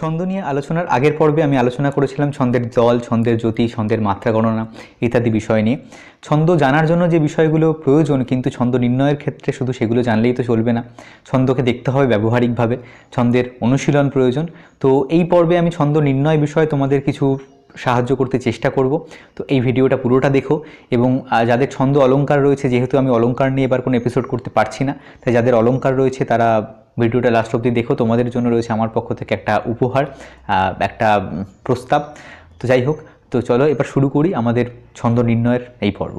ছন্দ নিয়ে আলোচনার আগের পর্বে আমি আলোচনা করেছিলাম ছন্দের দল, ছন্দের জ্যোতি, ছন্দের মাত্রা গণনা ইত্যাদি বিষয় নিয়ে। ছন্দ জানার জন্য যে বিষয়গুলো প্রয়োজন, কিন্তু ছন্দ নির্ণয়ের ক্ষেত্রে শুধু সেগুলো জানলেই তো চলবে না। ছন্দকে দেখতে হবে ব্যবহারিকভাবে, ছন্দের অনুশীলন প্রয়োজন। তো এই পর্বে আমি ছন্দ নির্ণয় বিষয়ে তোমাদের কিছু সাহায্য করতে চেষ্টা করব। তো এই ভিডিওটা পুরোটা দেখো এবং যাদের ছন্দ অলংকার রয়েছে, যেহেতু আমি অলংকার নিয়ে এবার কোনো এপিসোড করতে পারছি না, তাই যাদের অলংকার রয়েছে তারা ভিডিওটা লাস্ট অবধি দেখো। তোমাদের জন্য রয়েছে আমার পক্ষ থেকে একটা উপহার একটা প্রস্তাব। তো যাই হোক, তো চলো এবার শুরু করি আমাদের ছন্দ নির্ণয়ের এই পর্ব।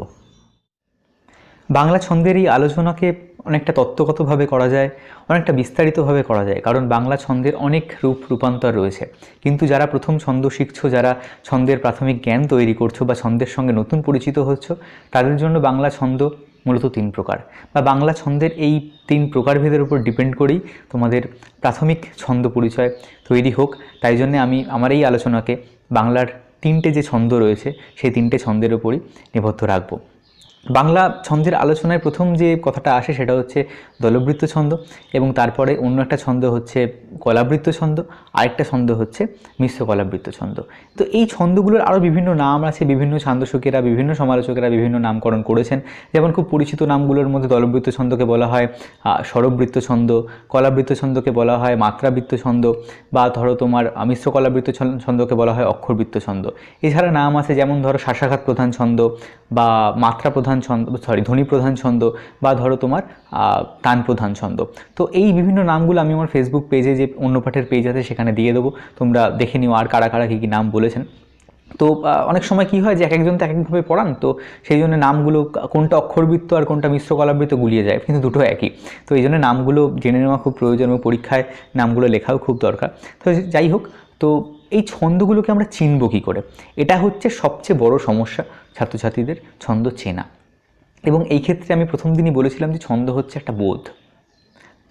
বাংলা ছন্দের এই আলোচনাকে অনেকটা তত্ত্বগতভাবে করা যায়, অনেকটা বিস্তারিতভাবে করা যায়, কারণ বাংলা ছন্দের অনেক রূপ, রূপান্তর রয়েছে। কিন্তু যারা প্রথম ছন্দ শিখছো, যারা ছন্দের প্রাথমিক জ্ঞান তৈরি করছ বা ছন্দের সঙ্গে নতুন পরিচিত হচ্ছ, তাদের জন্য বাংলা ছন্দ মূলত তিন প্রকার। বা বাংলা ছন্দের এই তিন প্রকারভেদের উপর ডিপেন্ড করেই তোমাদের প্রাথমিক ছন্দ পরিচয় তৈরি হোক। তাই জন্যে আমি, আমার এই আলোচনাকে বাংলার তিনটে যে ছন্দ রয়েছে, সেই তিনটে ছন্দের উপরই নিবদ্ধ রাখব। বাংলা ছন্দের আলোচনায় প্রথম যে কথাটা আসে সেটা হচ্ছে দলবৃত্ত ছন্দ এবং তারপরে অন্য একটা ছন্দ হচ্ছে কলাবৃত্ত ছন্দ, আরেকটা ছন্দ হচ্ছে মিশ্র কলাবৃত্ত ছন্দ। তো এই ছন্দগুলোর আরও বিভিন্ন নাম আছে, বিভিন্ন ছান্দসকেরা, বিভিন্ন সমালোচকেরা বিভিন্ন নামকরণ করেছেন। যেমন খুব পরিচিত নামগুলোর মধ্যে দলবৃত্ত ছন্দকে বলা হয় স্বরবৃত্ত ছন্দ, কলাবৃত্ত ছন্দকে বলা হয় মাত্রাবৃত্ত ছন্দ বা ধরো তোমার মিশ্র কলাবৃত্ত ছন্দকে বলা হয় অক্ষরবৃত্ত ছন্দ। এছাড়া নাম আছে যেমন ধরো শাসাঘাত প্রধান ছন্দ বা মাত্রা প্রধান ছন্দ সরি ধ্বনি প্রধান ছন্দ বা ধরো তোমার তান প্রধান ছন্দ। তো এই বিভিন্ন নামগুলো আমি আমার ফেসবুক পেজে যে অন্য পাঠের পেজ আছে সেখানে দিয়ে দেবো। তোমরা দেখে নিও আর কারা কারা কী কী নাম বলেছেন। তো অনেক সময় কি হয় যে এক একজন তো এক একভাবে পড়ান, তো সেই জন্য নামগুলো কোনটা অক্ষরবৃত্ত আর কোনটা মিশ্র কলাবৃত্ত গুলিয়ে যায়, কিন্তু দুটো একই। তো এই জন্য নামগুলো জেনে নেওয়া খুব প্রয়োজন এবং পরীক্ষায় নামগুলো লেখাও খুব দরকার। তো যাই হোক, তো এই ছন্দগুলোকে আমরা চিনব কী করে? এটা হচ্ছে সবচেয়ে বড় সমস্যা ছাত্রছাত্রীদের, ছন্দ চেনা। এবং এই ক্ষেত্রে আমি প্রথম দিনই বলেছিলাম যে ছন্দ হচ্ছে একটা বোধ।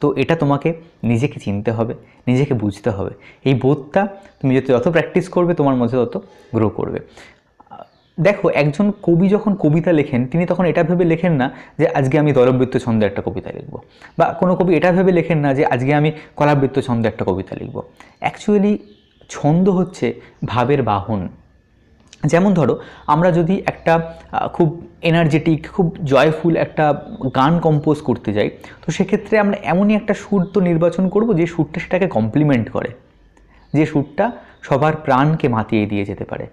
তো এটা তোমাকে নিজেকে চিনতে হবে, নিজেকে বুঝতে হবে। এই বোধটা তুমি যত যত প্র্যাকটিস করবে তোমার মধ্যে তত গ্রো করবে। দেখো, একজন কবি যখন কবিতা লেখেন, তিনি তখন এটা ভেবে লেখেন না যে আজকে আমি দলবৃত্ত ছন্দে একটা কবিতা লিখব। বা কোনো কবি এটা ভেবে লেখেন না যে আজকে আমি কলাবৃত্ত ছন্দে একটা কবিতা লিখব। অ্যাকচুয়ালি ছন্দ হচ্ছে ভাবের বাহন। যেমন ধরো, আমরা যদি একটা খুব এনার্জেটিক খুব জয়ফুল একটা গান কম্পোজ করতে যাই, তো সেক্ষেত্রে আমরা এমনই একটা সুর তো নির্বাচন করব যে সুরটা সেটাকে কমপ্লিমেন্ট করে, যে সুরটা সবার প্রাণকে মাতিয়ে দিয়ে যেতে পারে।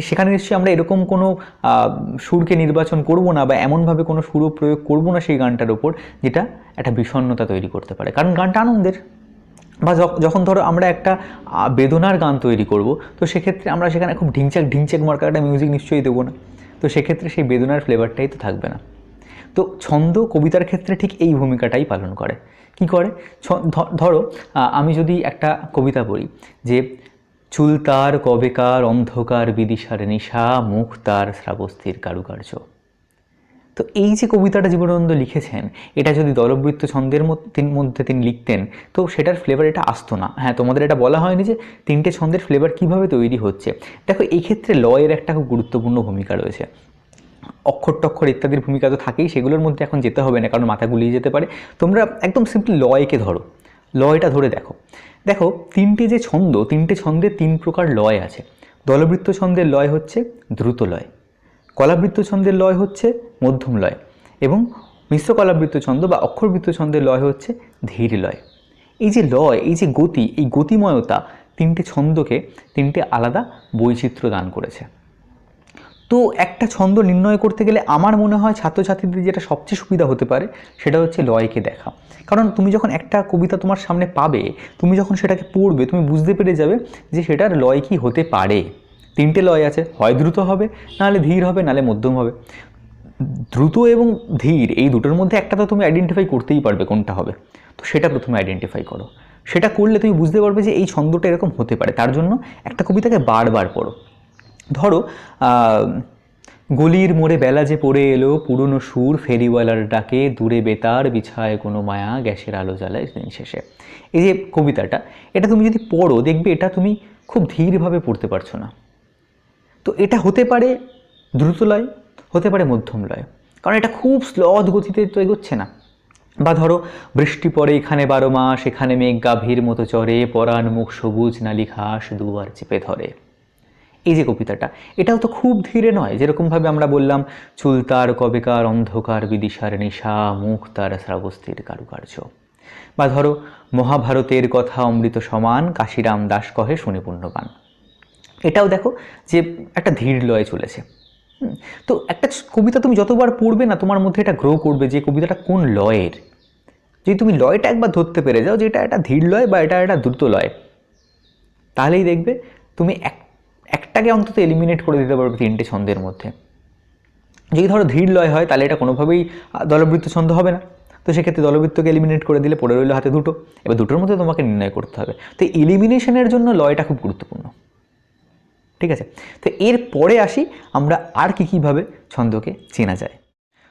সেখানে নিশ্চয়ই আমরা এরকম কোনো সুরকে নির্বাচন করব না বা এমনভাবে কোনো সুরও প্রয়োগ করব না সেই গানটার ওপর যেটা একটা বিষণ্ণতা তৈরি করতে পারে। কারণ গানটা আনন্দের। বা যখ- যখন ধরো আমরা একটা বেদনার গান তৈরি করব, তো সেক্ষেত্রে আমরা সেখানে খুব ঢিংচাক ঢিংচাক মার্কা একটা মিউজিক নিশ্চয়ই দেবো না। তো সেক্ষেত্রে সেই বেদনার ফ্লেভারটাই তো থাকবে না। তো ছন্দ কবিতার ক্ষেত্রে ঠিক এই ভূমিকাটাই পালন করে। কি করে? ধরো আমি যদি একটা কবিতা পড়ি যে, চুল তার কবেকার, অন্ধকার, বিদিশার নিশা, মুখ তার শ্রাবস্থির কারুকার্য। তো এই যে কবিতাটা জীবনানন্দ লিখেছেন, এটা যদি দলবৃত্ত ছন্দের মধ্যে তিন- লিখতেন, তো সেটার ফ্লেভার এটা আসতো না। হ্যাঁ তোমাদের এটা বলা হয়নি যে তিনটে ছন্দের ফ্লেভার কীভাবে তৈরি হচ্ছে। দেখো এই ক্ষেত্রে লয়ের একটা খুব গুরুত্বপূর্ণ ভূমিকা রয়েছে। অক্ষর টক্ষর ইত্যাদির ভূমিকা তো থাকেই, সেগুলোর মধ্যে এখন যেতে হবে না, কারণ মাথা গুলিয়ে যেতে পারে। তোমরা একদম সিম্পলি লয়কে ধরো। লয়টা ধরে দেখো। দেখো, তিনটে যে ছন্দ, তিনটে ছন্দে তিন প্রকার লয় আছে। দলবৃত্ত ছন্দের লয় হচ্ছে দ্রুত লয়। কলাবৃত্ত ছন্দের লয় হচ্ছে মধ্যম লয় এবং মিশ্র কলাবৃত্ত ছন্দ বা অক্ষরবৃত্ত ছন্দের লয় হচ্ছে ধীর লয়। এই যে লয়, এই যে গতি, এই গতিময়তা তিনটে ছন্দকে তিনটে আলাদা বৈচিত্র্য দান করেছে। তো একটা ছন্দ নির্ণয় করতে গেলে আমার মনে হয় ছাত্রছাত্রীদের যেটা সবচেয়ে সুবিধা হতে পারে সেটা হচ্ছে লয়কে দেখা। কারণ তুমি যখন একটা কবিতা তোমার সামনে পাবে, তুমি যখন সেটাকে পড়বে, তুমি বুঝতে পেরে যাবে যে সেটার লয় কি হতে পারে। তিনটে লয় আছে, হয় দ্রুত হবে, নাহলে ধীর হবে, নাহলে মধ্যম হবে। দ্রুত এবং ধীর, এই দুটোর মধ্যে একটা তো তুমি আইডেন্টিফাই করতেই পারবে কোনটা হবে। তো সেটা প্রথমে আইডেন্টিফাই করো। সেটা করলে তুমি বুঝতে পারবে যে এই ছন্দটা এরকম হতে পারে। তার জন্য একটা কবিতাকে বারবার পড়ো। ধরো গলির মোড়ে বেলা যে পড়ে এলো, পুরনো সুর ফেরিওয়ালার ডাকে, দূরে বেতার বিছায় কোনো মায়া গ্যাসের আলো জ্বালায় দিন শেষে। এই যে কবিতাটা, এটা তুমি যদি পড়ো, দেখবে এটা তুমি খুব ধীরভাবে পড়তে পারছ না। তো এটা হতে পারে দ্রুত লয় হতে পারে মধ্যম লয় কারণ এটা খুব স্লথ গতিতে তো এগোচ্ছে না। বা ধরো, বৃষ্টি পড়ে এখানে বারো মাস, এখানে মেঘ গাভীর মতো চড়ে, পরাণ মুখ সবুজ, নালি ঘাস দুবার চেপে ধরে। এই যে কবিতাটা, এটাও তো খুব ধীরে নয়। যেরকমভাবে আমরা বললাম, চুল তার, কবেকার অন্ধকার, বিদিশার নিশা, মুখ তার, শ্রাবস্তির কারুকার্য। বা ধরো, মহাভারতের কথা অমৃত সমান, কাশিরাম দাস কহে শুনে পুণ্যবান। এটাও দেখো যে একটা ধীর লয়ে চলেছে। তো একটা কবিতা তুমি যতবার পড়বে না, তোমার মধ্যে এটা গ্রো করবে যে কবিতাটা কোন লয়ের। যদি তুমি লয়টা একবার ধরতে পেরে যাও যে এটা একটা ধীর লয় বা এটা একটা দ্রুত লয়, তাহলেই দেখবে তুমি এক, একটাকে অন্তত এলিমিনেট করে দিতে পারবে তিনটে ছন্দের মধ্যে। যদি ধরো ধীর লয় হয়, তাহলে এটা কোনোভাবেই দলবৃত্ত ছন্দ হবে না। তো সেক্ষেত্রে দলবৃত্তকে এলিমিনেট করে দিলে পড়ে রইল হাতে দুটো। এবার দুটোর মধ্যে তোমাকে নির্ণয় করতে হবে। তো এলিমিনেশনের জন্য লয়টা খুব গুরুত্বপূর্ণ। ঠিক আছে? তো এর পরে আসি, আমরা আর কী কীভাবে ছন্দকে চেনা যায়।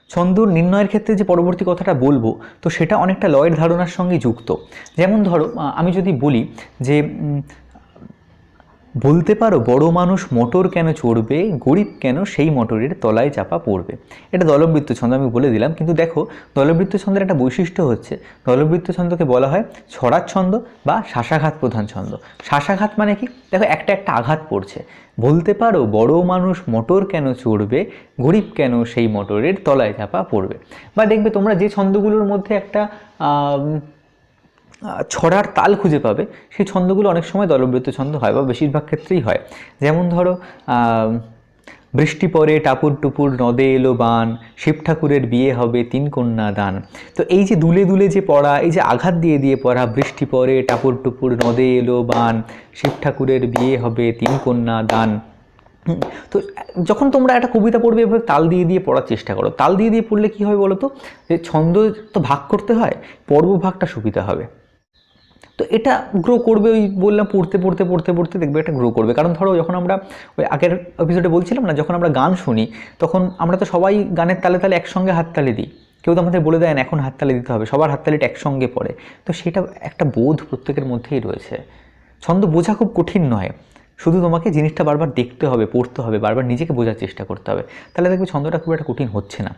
ছন্দ নির্ণয়ের ক্ষেত্রে যে পরবর্তী কথাটা বলব, তো সেটা অনেকটা লয়ের ধারণার সঙ্গে যুক্ত। যেমন ধরো আমি যদি বলি যে বলতে পারো বড় মানুষ মোটর কেন চড়বে, গরিব কেন সেই মোটরের তলায় চাপা পড়বে? এটা দলবৃত্ত ছন্দ, আমি বলে দিলাম। কিন্তু দেখো, দলবৃত্ত ছন্দের একটা বৈশিষ্ট্য হচ্ছে, দলবৃত্ত ছন্দকে বলা হয় ছড়ার ছন্দ বা শ্বাসাঘাত প্রধান ছন্দ। শ্বাসাঘাত মানে কি? দেখো, একটা একটা আঘাত পড়ছে। বলতে পারো বড় মানুষ মোটর কেন চড়বে, গরিব কেন সেই মোটরের তলায় চাপা পড়বে? বা দেখবে তোমরা যে ছন্দগুলোর মধ্যে একটা ছড়ার তাল খুঁজে পাবে। সেই ছন্দগুলো অনেক সময় দলবৃত্ত ছন্দ হয় বা বেশিরভাগ ক্ষেত্রেই হয়। যেমন ধরো বৃষ্টি পরে টাপুর টুপুর নদে এলো বান, শিব ঠাকুরের বিয়ে হবে, তিন কন্যা দান। তো এই যে দুলে দুলে যে পড়া, এই যে আঘাত দিয়ে দিয়ে পড়া, বৃষ্টি পরে টাপুর টুপুর নদে এলো বান, শিব ঠাকুরের বিয়ে হবে, তিন কন্যা দান। তো যখন তোমরা একটা কবিতা পড়বে, এভাবে তাল দিয়ে দিয়ে পড়ার চেষ্টা করো। তাল দিয়ে দিয়ে পড়লে কী হবে বলো তো? যে ছন্দ তো ভাগ করতে হয় পর্ব ভাগটা সুবিধা হবে। তো এটা গ্রো করবে, ওই বললাম পড়তে পড়তে পড়তে পড়তে দেখবে এটা গ্রো করবে। কারণ ধরো যখন আমরা, ওই আগের এপিসোডে বলছিলাম না, যখন আমরা গান শুনি, তখন আমরা তো সবাই গানের তালে তালে একসঙ্গে হাততালি দিই। কেউ তো আমাদের বলে দেয় এখন হাততালি দিতে হবে। সবার হাততালিটা একসঙ্গে পড়ে। তো সেটা একটা বোধ প্রত্যেকের মধ্যেই রয়েছে। ছন্দ বোঝা খুব কঠিন নয়। শুধু তোমাকে জিনিসটা বারবার দেখতে হবে, পড়তে হবে, বারবার নিজেকে বোঝার চেষ্টা করতে হবে। তাহলে দেখবে ছন্দটা খুব একটা কঠিন হচ্ছে না।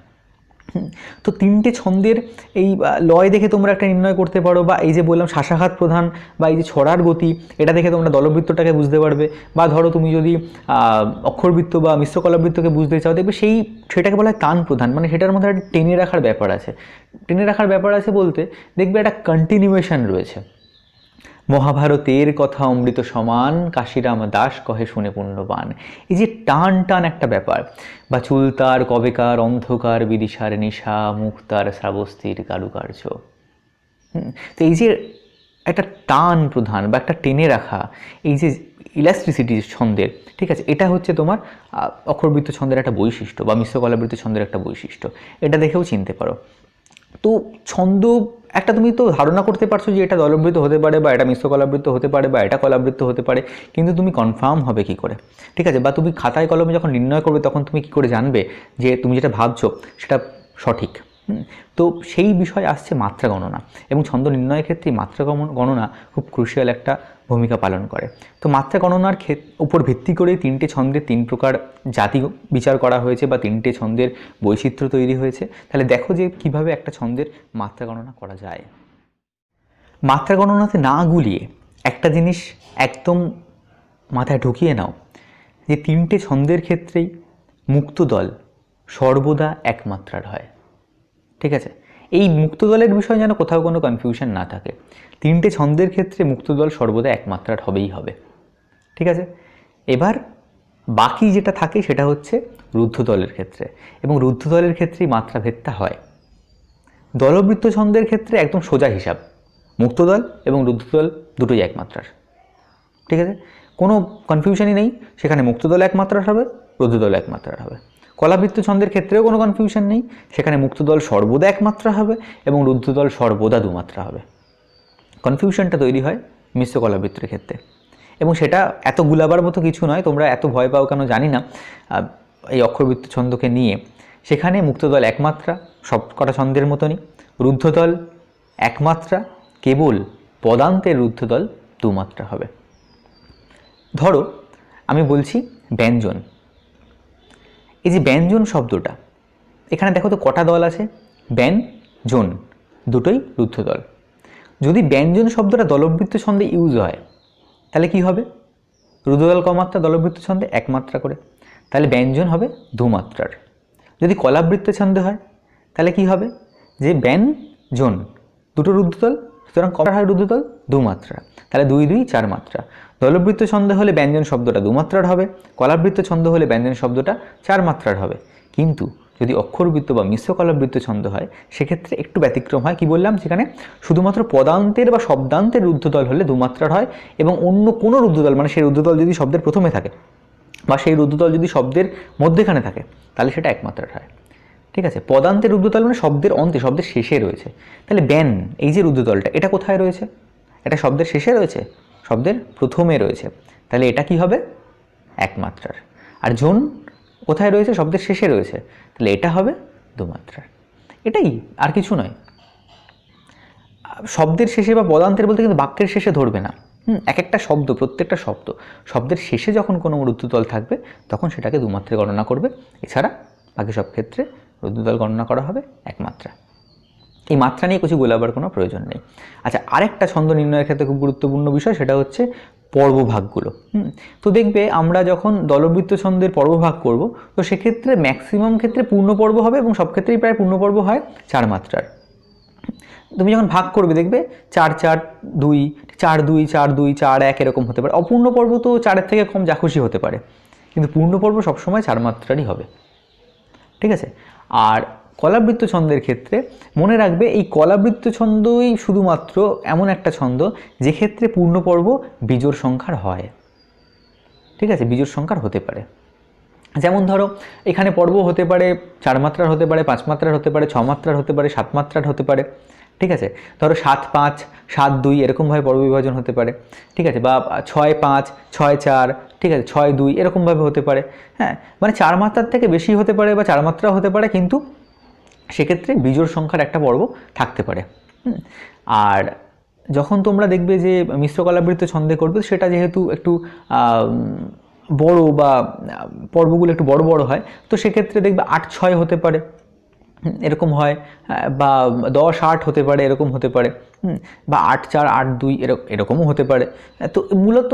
তো তিনটে ছন্দের এই লয় দেখে তোমরা একটা নির্ণয় করতে পারো বা এই যে বললাম শ্বাসাঘাত প্রধান বা এই যে ছড়ার গতি, এটা দেখে তোমরা দলবৃত্তটাকে বুঝতে পারবে। বা ধরো তুমি যদি অক্ষরবৃত্ত বা মিশ্র কলাবৃত্তকে বুঝতে চাও, দেখবে সেই সেটাকে বলা হয় তান প্রধান মানে সেটার মধ্যে একটা টেনে রাখার ব্যাপার আছে। টেনে রাখার ব্যাপার আছে বলতে, দেখবে একটা কন্টিনিউয়েশন রয়েছে। মহাভারতের কথা অমৃত সমান, কাশিরাম দাস কহে শুনে পুণ্যবান। এই যে টান টান একটা ব্যাপার, বা চুলতার কবেকার অন্ধকার বিদিশার নিশা মুক্তার শ্রাবস্তির কারুকার্য। তো এই যে একটা টান প্রধান বা একটা টেনে রাখা, এই যে ইলাস্ট্রিসিটি ছন্দের, ঠিক আছে, এটা হচ্ছে তোমার অক্ষরবৃত্ত ছন্দের একটা বৈশিষ্ট্য বা মিশ্র কলাবৃত্ত ছন্দের একটা বৈশিষ্ট্য। এটা দেখেও চিনতে পারো। তো ছন্দ, একটা তুমি তো ধারণা করতে পারছ যে এটা দলবৃত্ত হতে পারে বা এটা মিশ্র কলাবৃত্ত হতে পারে বা এটা কলাবৃত্ত হতে পারে, কিন্তু তুমি কনফার্ম হবে কি করে? ঠিক আছে? বা তুমি খাতায় কলমে যখন নির্ণয় করবে তখন তুমি কি করে জানবে যে তুমি যেটা ভাবছ সেটা সঠিক? তো সেই বিষয় আসছে মাত্রা গণনা। এবং ছন্দ নির্ণয়ের ক্ষেত্রে মাত্রা গণনা খুব ক্রুশিয়াল একটা ভূমিকা পালন করে। তো মাত্রা গণনার ক্ষেত, উপর ভিত্তি করেই তিনটে ছন্দের তিন প্রকার জাতি বিচার করা হয়েছে বা তিনটে ছন্দের বৈচিত্র্য তৈরি হয়েছে। তাহলে দেখো যে কীভাবে একটা ছন্দের মাত্রা গণনা করা যায়। মাত্রা গণনাতে না গুলিয়ে একটা জিনিস একদম মাথায় ঢুকিয়ে নাও যে তিনটে ছন্দের ক্ষেত্রেই মুক্ত দল সর্বদা একমাত্রার হয়। ঠিক আছে? এই মুক্ত দলের বিষয়ে যেন কোথাও কোনো কনফিউশন না থাকে। তিনটে ছন্দের ক্ষেত্রে মুক্ত দল সর্বদা এক মাত্রার হবেই হবে। ঠিক আছে? এবার বাকি যেটা থাকে সেটা হচ্ছে রুদ্ধ দলের ক্ষেত্রে। এবং রুদ্ধ দলের ক্ষেত্রেই মাত্রাভেদটা হয়। দলবৃত্ত ছন্দের ক্ষেত্রে একদম সোজা হিসাব। মুক্ত দল এবং রুদ্ধ দল দুটোই একমাত্রার। ঠিক আছে? কোনো কনফিউশনই নেই। সেখানে মুক্ত দল এক হবে রুদ্ধ দল এক হবে। কলাবৃত্ত ছন্দের ক্ষেত্রেও কোনো কনফিউশন নেই। সেখানে মুক্তদল সর্বদা এক মাত্রা হবে এবং রুদ্ধ দল সর্বদা দুমাত্রা হবে। কনফিউশনটা তৈরি হয় মিশ্র কলাবৃত্তের ক্ষেত্রে। এবং সেটা এত গুলাবার মতো কিছু নয়, তোমরা এত ভয় পাও কেন জানি না। এই অক্ষরবৃত্ত ছন্দকে নিয়ে সেখানে মুক্তদল একমাত্রা সব কটা ছন্দের মতনই। রুদ্ধদল একমাত্রা, কেবল পদান্তের রুদ্ধদল দুমাত্রা হবে। ধরো, আমি বলছি ব্যঞ্জন। এই যে ব্যঞ্জন শব্দটা, এখানে দেখো তো কটা দল আছে? ব্যঞ্জন দুটোই রুদ্ধ দল। যদি ব্যঞ্জন শব্দটা দলবৃত্ত ছন্দে ইউজ হয়, তাহলে কি হবে? রুদ্ধদল কমাত্রা, দলবৃত্ত ছন্দে একমাত্রা করে। তাহলে ব্যঞ্জন হবে দুমাত্রার। যদি কলাবৃত্ত ছন্দে হয়, তাহলে কি হবে? যে ব্যঞ্জন দুটো রুদ্ধদল সুতরাং কটা হয় রুদ্ধদল দুমাত্রা। তাহলে দুই দুই চার মাত্রা। দলবৃত্ত ছন্দ হলে ব্যঞ্জন শব্দটা দুমাত্রার হবে, কলাবৃত্ত ছন্দ হলে ব্যঞ্জন শব্দটা চার মাত্রার হবে। কিন্তু যদি অক্ষরবৃত্ত বা মিশ্র কলাবৃত্ত ছন্দ হয়, সেক্ষেত্রে একটু ব্যতিক্রম হয়, কি বললাম? সেখানে শুধুমাত্র পদান্তের বা শব্দান্তের রুদ্ধদল হলে দুমাত্রার হয় এবং অন্য কোনো রুদ্ধদল মানে সেই রুদ্ধদল যদি শব্দের প্রথমে থাকে বা সেই রুদ্ধদল যদি শব্দের মধ্যেখানে থাকে, তাহলে সেটা একমাত্রার হয়। ঠিক আছে? পদান্তের রুদ্ধতল মানে শব্দের অন্তে, শব্দের শেষে রয়েছে। তাহলে ব্যান, এই যে রুদ্ধতলটা এটা কোথায় রয়েছে? এটা শব্দের শেষে রয়েছে, শব্দের প্রথমে রয়েছে। তাহলে এটা কি হবে? একমাত্রার। আর জোন কোথায় রয়েছে? শব্দের শেষে রয়েছে। তাহলে এটা হবে দুমাত্রার। এটাই আর কিছু নয়। শব্দের শেষে বা পদান্তের বলতে কিন্তু বাক্যের শেষে ধরবে না। হুম এক একটা শব্দ, প্রত্যেকটা শব্দ। শব্দের শেষে যখন কোনো রুদ্ধতল থাকবে, তখন সেটাকে দুমাত্রায় গণনা করবে। এছাড়া বাকি সব ক্ষেত্রে রুদ্ধতল গণনা করা হবে এক মাত্রা এই মাত্রা নিয়ে কিছু গোলাবার কোনো প্রয়োজন নেই। আচ্ছা আরেকটা ছন্দ নির্ণয়ের ক্ষেত্রে খুব গুরুত্বপূর্ণ বিষয়, সেটা হচ্ছে পর্বভাগগুলো। হুম, তো দেখবে আমরা যখন দলবৃত্ত ছন্দের পর্বভাগ করব, তো সেক্ষেত্রে ম্যাক্সিমাম ক্ষেত্রে পূর্ণ পর্ব হবে এবং সব ক্ষেত্রেই প্রায় পূর্ণ পর্ব হয় চার মাত্রার। তুমি যখন ভাগ করবে, দেখবে চার চার, দুই চার দুই চার দুই, চার, এক এরকম হতে পারে। অপূর্ণ পর্ব তো চারের থেকে কম যা খুশি হতে পারে। কিন্তু পূর্ণ পর্ব সবসময় চার মাত্রারই হবে। ঠিক আছে? আর কলাবৃত্ত ছন্দের ক্ষেত্রে মনে রাখবে এই কলাবৃত্ত ছন্দই শুধুমাত্র এমন একটা ছন্দ যে ক্ষেত্রে পূর্ণপর্ব বিজোড় সংখ্যার হয়। ঠিক আছে? বিজোড় সংখ্যার হতে পারে। যেমন ধরো, এখানে পর্ব হতে পারে, চার মাত্রার হতে পারে, পাঁচ মাত্রার হতে পারে, ছ মাত্রার হতে পারে, সাত মাত্রার হতে পারে। ঠিক আছে? ধরো সাত, পাঁচ, সাত, দুই এরকমভাবে পর্ব বিভাজন হতে পারে। ঠিক আছে? বা ছয়, পাঁচ, ছয়, চার, ঠিক আছে? ছয়, দুই এরকমভাবে হতে পারে। হ্যাঁ? মানে চার মাত্রার থেকে বেশি হতে পারে বা চার মাত্রা হতে পারে কিন্তু সেক্ষেত্রে বিজোড় সংখ্যার একটা পর্ব থাকতে পারে। আর যখন তোমরা দেখবে যে মিশ্র কলাবৃত্ত ছন্দে করবে, সেটা যেহেতু একটু বড় বা পর্বগুলো একটু বড় বড় হয়, তো সেক্ষেত্রে দেখবে আট ছয় হতে পারে। এরকম হয় বা দশ আট হতে পারে, এরকম হতে পারে। বা আট চার আট দুই এরকম এরকমও হতে পারে। তো মূলত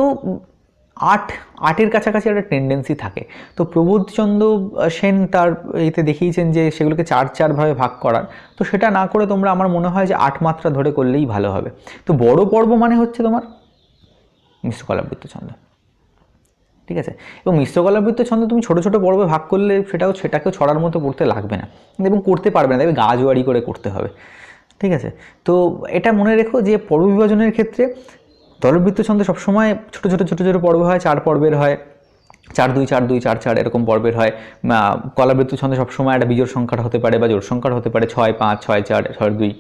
আট, আটের কাছাকাছি একটা টেন্ডেন্সি থাকে। তো প্রবোধচন্দ্র সেন তার এতে দেখিয়েছেন যে সেগুলোকে চার চারভাবে ভাগ করার। তো সেটা না করে তোমরা আমার মনে হয় যে আট মাত্রা ধরে করলেই ভালো হবে। তো বড় পর্ব মানে হচ্ছে তোমার মিশ্র কলাবৃত্ত ছন্দ ঠিক আছে? এবং মিশ্র কলাবৃত্ত ছন্দ তুমি ছোটো ছোটো পর্বে ভাগ করলে সেটাও, সেটাকেও ছড়ার মতো পড়তে লাগবে না। এবং করতে পারবে না, দেখবে গা জোয়ারি করে করতে হবে। ঠিক আছে? তো এটা মনে রেখো যে পর্ব বিভাজনের ক্ষেত্রে দলবৃত্ত ছন্দে সবসময় ছোটো ছোটো ছোটো ছোটো পর্ব হয়, চার পর্বের হয়। চার, দুই চার দুই, চার চার এরকম পর্বের হয়। কলাবৃত্ত ছন্দে সবসময় একটা বিজোড় সংখ্যাটা হতে পারে বা জোড় সংখ্যার হতে পারে, ছয়, পাঁচ, ছয়, চার, ছয়, দুই,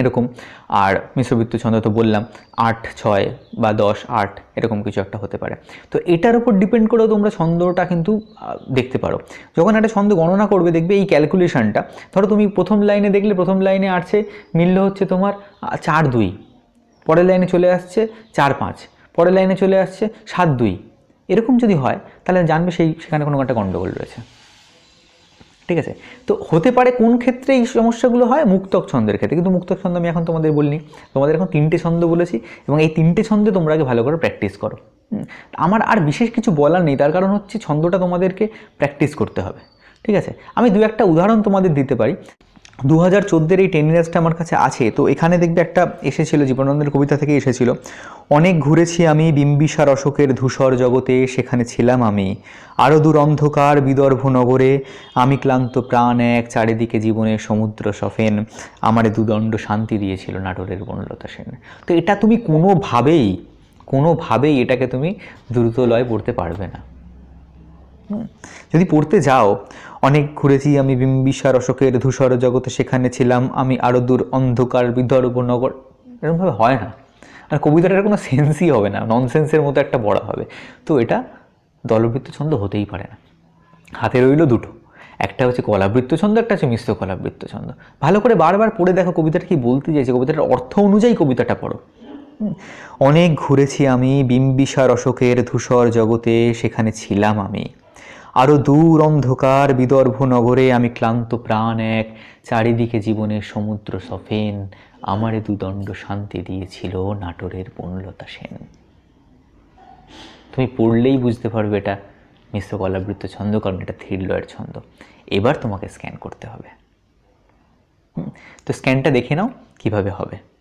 এরকম। আর মিশ্রবৃত্ত ছন্দ তো বললাম, আট, ছয় বা দশ, আট এরকম কিছু একটা হতে পারে। তো এটার উপর ডিপেন্ড করেও তোমরা ছন্দটা কিন্তু দেখতে পারো। যখন একটা ছন্দ গণনা করবে, দেখবে এই ক্যালকুলেশনটা ধরো তুমি প্রথম লাইনে দেখলে, প্রথম লাইনে আসছে, মিলল হচ্ছে তোমার চার, দুই। পরের লাইনে চলে আসছে চার পাঁচ, পরের লাইনে চলে আসছে সাত দুই। এরকম যদি হয়, তাহলে জানবে সেই, সেখানে কোনো একটা গণ্ডগোল রয়েছে। ঠিক আছে? তো হতে পারে কোন ক্ষেত্রে এই সমস্যাগুলো হয়? মুক্তক ছন্দের ক্ষেত্রে। কিন্তু মুক্তক ছন্দ আমি এখন তোমাদের বলিনি। তোমাদের এখন তিনটে ছন্দ বলেছি এবং এই তিনটে ছন্দে তোমরা আগে ভালো করে প্র্যাকটিস করো। আমার আর বিশেষ কিছু বলার নেই। তার কারণ হচ্ছে ছন্দটা তোমাদেরকে প্র্যাকটিস করতে হবে। ঠিক আছে? আমি দু একটা উদাহরণ তোমাদের দিতে পারি। দু হাজার চোদ্দের এই টেনিরাজটা আমার কাছে আছে। তো এখানে দেখবে একটা এসেছিল, জীবনানন্দের কবিতা থেকে এসেছিল। অনেক ঘুরেছি আমি, বিম্বিসার অশোকের ধূসর জগতে, সেখানে ছিলাম আমি। আরও দূর অন্ধকার বিদর্ভ নগরে, আমি ক্লান্ত প্রাণ এক, চারিদিকে জীবনের সমুদ্র সফেন। আমারে দুদণ্ড শান্তি দিয়েছিল নাটোরের বনলতা সেন। তো এটা তুমি কোনোভাবেই কোনোভাবেই এটাকে তুমি দ্রুত লয় পড়তে পারবে না। যদি পড়তে যাও, অনেক ঘুরেছি আমি বিম্বিসার, অশোকের ধূসর জগতে, সেখানে ছিলাম আমি আরও দূর, অন্ধকার বিদর্ভ নগর। এরকমভাবে হয় না। আর কবিতাটার কোনো সেন্সই হবে না ননসেন্সের মতো একটা বড় হবে। তো এটা দলবৃত্ত ছন্দ হতেই পারে না। হাতে রইল দুটো। একটা হচ্ছে কলাবৃত্ত ছন্দ একটা হচ্ছে মিশ্র কলাবৃত্ত ছন্দ ভালো করে বারবার পড়ে দেখো কবিতাটা কি বলতে চাইছে। কবিতাটার অর্থ অনুযায়ী কবিতাটা পড়ো। অনেক ঘুরেছি আমি বিম্বিসার, অশোকের ধূসর জগতে, সেখানে ছিলাম আমি। আরও দূর অন্ধকার বিদর্ভ নগরে আমি ক্লান্ত প্রাণ এক। চারিদিকে জীবনের সমুদ্র সফেন, আমারে দুদণ্ড শান্তি দিয়েছিল নাটোরের বনলতা সেন। তুমি পড়লেই বুঝতে পারবে এটা মিশ্র কলাবৃত্ত ছন্দ, কারণ এটা থ্রিড লয়ের ছন্দ। এবার তোমাকে স্ক্যান করতে হবে। তো স্ক্যানটা দেখে নাও কীভাবে হবে।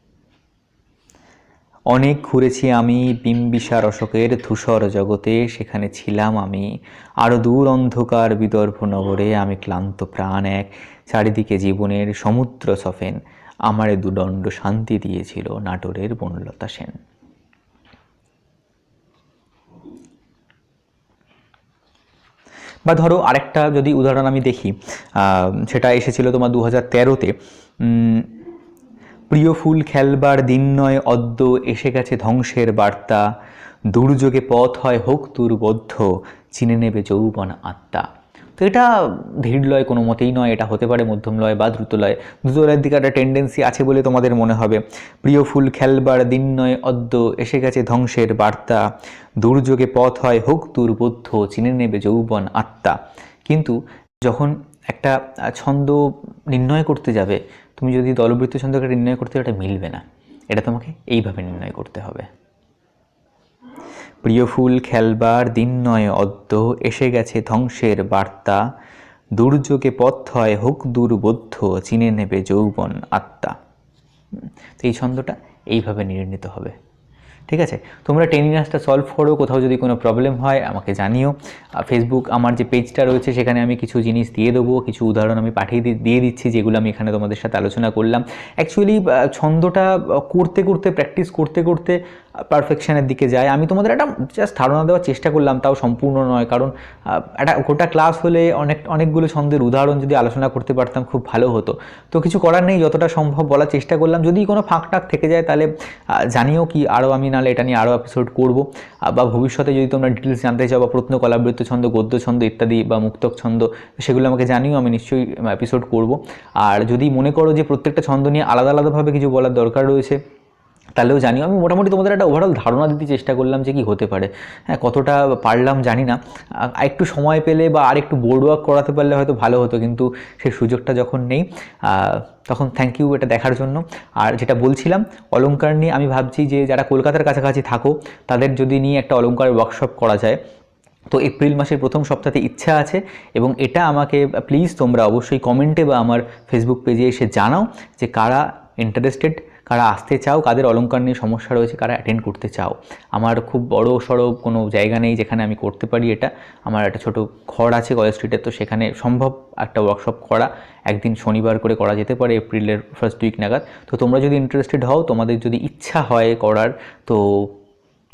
অনেক ঘুরেছি আমি বিম্বিসার অশোকের ধূসর জগতে, সেখানে ছিলাম আমি। আরও দূর অন্ধকার বিদর্ভ নগরে আমি ক্লান্ত প্রাণ এক, চারিদিকে জীবনের সমুদ্র সফেন। আমারে দুদণ্ড শান্তি দিয়েছিল নাটোরের বনলতা সেন। বা ধরো আরেকটা যদি উদাহরণ আমি দেখি সেটা এসেছিল তোমার দু হাজার তেরোতে। প্রিয় ফুল খেলবার দিন নয়, অদ্য এসে গেছে ধ্বংসের বার্তা। দুর্যোগে পথ হয় হোক দুর্বোধ্য চিনে নেবে যৌবন আত্মা। তো এটা ধীর লয় কোনো মতেই নয়, এটা হতে পারে মধ্যম লয় বা দ্রুত লয়। দ্রুত লয়ের দিকে একটা টেন্ডেন্সি আছে বলে তোমাদের মনে হবে। প্রিয় ফুল খেলবার দিন নয়, অদ্য এসে গেছে ধ্বংসের বার্তা। দুর্যোগে পথ হয় হোক দুর্বোধ্য চিনে নেবে যৌবন আত্মা। কিন্তু যখন একটা ছন্দ নির্ণয় করতে যাবে তুমি যদি দলবৃত্ত ছন্দকে নির্ণয় করতে এটা মিলবে না। এটা তোমাকে এইভাবে নির্ণয় করতে হবে। প্রিয় ফুল, খেলবার দিন নয় অদ্য, এসে গেছে ধ্বংসের বার্তা। দুর্যোগে পথ হয় হোক দুর্বোধ্য, চিনে নেবে যৌবন আত্মা। তো এই ছন্দটা এইভাবে নির্ণীত হবে। ঠিক আছে? তোমরা টেন ইয়ার্সটা সলভ করো, কোথাও যদি কোনো প্রবলেম হয়, আমাকে জানিও। ফেসবুক আমার যে পেজটা রয়েছে, সেখানে আমি কিছু জিনিস দিয়ে দেবো, কিছু উদাহরণ আমি পাঠিয়ে দিয়ে দিচ্ছি, যেগুলো আমি এখানে তোমাদের সাথে আলোচনা করলাম। অ্যাকচুয়ালি ছন্দটা করতে করতে প্র্যাকটিস করতে করতে পারফেকশনের দিকে যায়। আমি তোমাদের একটা জাস্ট ধারণা দেওয়ার চেষ্টা করলাম, তাও সম্পূর্ণ নয়। কারণ একটা গোটা ক্লাস হলে অনেক, অনেকগুলো ছন্দের উদাহরণ যদি আলোচনা করতে পারতাম, খুব ভালো হতো। তো কিছু করার নেই, যতটা সম্ভব বলার চেষ্টা করলাম। যদি কোনো ফাঁক টাক থেকে যায়, তাহলে জানিও কি আরও আমি, নাহলে এটা নিয়ে আরও এপিসোড করব। বা ভবিষ্যতে যদি তোমরা ডিটেলস জানতে চাও, বা প্রত্ন কলাবৃত্ত ছন্দ, গদ্য ছন্দ ইত্যাদি, বা মুক্তক ছন্দ, সেগুলো আমাকে জানিও, আমি নিশ্চয়ই এপিসোড করব। আর যদি মনে করো যে প্রত্যেকটা ছন্দ নিয়ে আলাদা আলাদাভাবে কিছু বলার দরকার রয়েছে তাহলেও জানিও, আমি মোটামুটি তোমাদের একটা ওভারঅল ধারণা দিতে চেষ্টা করলাম যে কি হতে পারে। হ্যাঁ কতটা পারলাম জানি না। একটু সময় পেলে বা আর একটু বোর্ড ওয়ার্ক করাতে পারলে হয়তো ভালো হতো, কিন্তু সেই সুযোগটা যখন নেই তখন থ্যাংক ইউ এটা দেখার জন্য। আর যেটা বলছিলাম অলঙ্কার নিয়ে আমি ভাবছি যে যারা কলকাতার কাছাকাছি থাকো, তাদের যদি নিয়ে একটা অলংকার ওয়ার্কশপ করা যায়। তো এপ্রিল মাসের প্রথম সপ্তাহে ইচ্ছা আছে এবং এটা আমাকে প্লিজ তোমরা অবশ্যই কমেন্টে বা আমার ফেসবুক পেজে এসে জানাও যে কারা ইন্টারেস্টেড কারা আসতে চাও, কাদের অলঙ্কার নিয়ে সমস্যা রয়েছে, কারা অ্যাটেন্ড করতে চাও। আমার খুব বড় সড়ো কোনো জায়গা নেই যেখানে আমি করতে পারি এটা। আমার একটা ছোট ঘর আছে কলেজ স্ট্রিটে তো সেখানে সম্ভব একটা ওয়ার্কশপ করা। একদিন শনিবার করে করা যেতে পারে, এপ্রিলের ফার্স্ট উইক নাগাদ। তো তোমরা যদি ইন্টারেস্টেড হও, তোমাদের যদি ইচ্ছা হয় করার, তো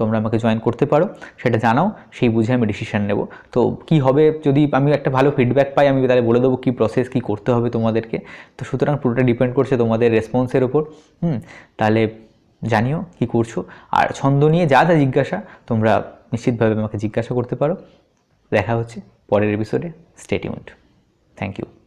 তোমরা আমাকে জয়েন করতে পারো, সেটা জানাও, সেই বুঝে আমি ডিসিশান নেব। তো কি হবে, যদি আমি একটা ভালো ফিডব্যাক পাই, আমি তাহলে বলে দেবো কী প্রসেস কী করতে হবে তোমাদেরকে। তো সুতরাং পুরোটা ডিপেন্ড করছে তোমাদের রেসপন্সের ওপর হুম, তাহলে জানিও কি করছ। আর ছন্দ নিয়ে যা যা জিজ্ঞাসা, তোমরা নিশ্চিতভাবে আমাকে জিজ্ঞাসা করতে পারো। দেখা হচ্ছে পরের এপিসোডে স্টেটিউন্ড থ্যাংক ইউ